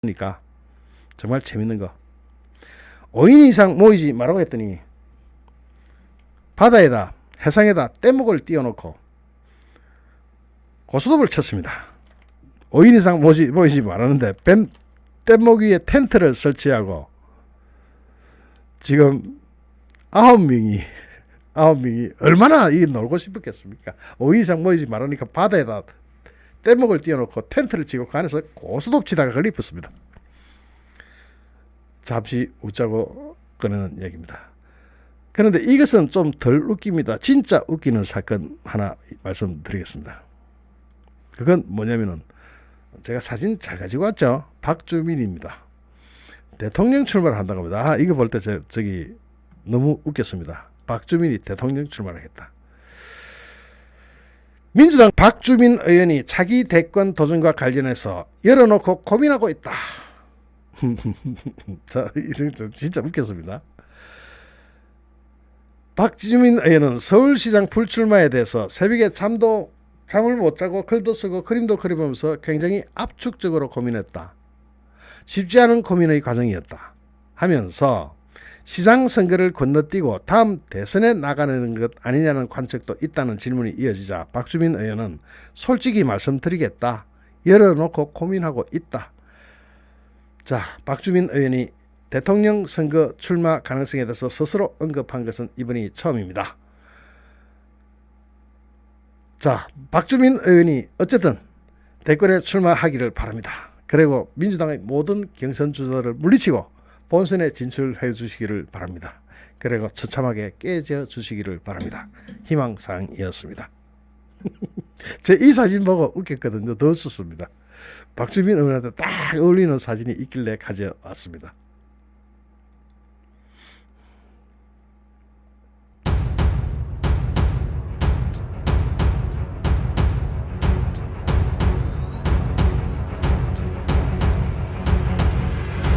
그러니까 정말 재밌는 거. 5인 이상 모이지 말라고 했더니 바다에다 해상에다 떼목을 띄워놓고 고스톱을 쳤습니다. 5인 이상 모지, 모이지 말았는데 뱀 뗏목 위에 텐트를 설치하고 지금 아홉 명이 아홉 명이 얼마나 이 놀고 싶었겠습니까? 5인 이상 모이지 말으니까 바다에다 뗏목을 띄워놓고 텐트를 치고 그 안에서 고스톱 치다가 걸리었습니다. 잠시 웃자고 꺼내는 얘기입니다. 그런데 이것은 좀 덜 웃깁니다. 진짜 웃기는 사건 하나 말씀드리겠습니다. 그건 뭐냐면은 제가 사진 잘 가지고 왔죠. 박주민입니다. 대통령 출마를 한다고 합니다. 아, 이거 볼 때 저기 너무 웃겼습니다. 박주민이 대통령 출마를 했다. 민주당 박주민 의원이 차기 대권 도전과 관련해서 열어놓고 고민하고 있다. 자, 진짜 웃겼습니다. 박주민 의원은 서울시장 불출마에 대해서 새벽에 잠도 잠을 못 자고 글도 쓰고 그림도 그려보면서 굉장히 압축적으로 고민했다. 쉽지 않은 고민의 과정이었다. 하면서 시장 선거를 건너뛰고 다음 대선에 나가는 것 아니냐는 관측도 있다는 질문이 이어지자 박주민 의원은 솔직히 말씀드리겠다. 열어놓고 고민하고 있다. 자, 박주민 의원이 대통령 선거 출마 가능성에 대해서 스스로 언급한 것은 이번이 처음입니다. 자, 박주민 의원이 어쨌든 대권에 출마하기를 바랍니다. 그리고 민주당의 모든 경선 주자를 물리치고 본선에 진출해 주시기를 바랍니다. 그리고 처참하게 깨져 주시기를 바랍니다. 희망사항이었습니다. 제 이 사진 보고 웃겼거든요. 더 웃었습니다. 박주민 의원한테 딱 어울리는 사진이 있길래 가져왔습니다.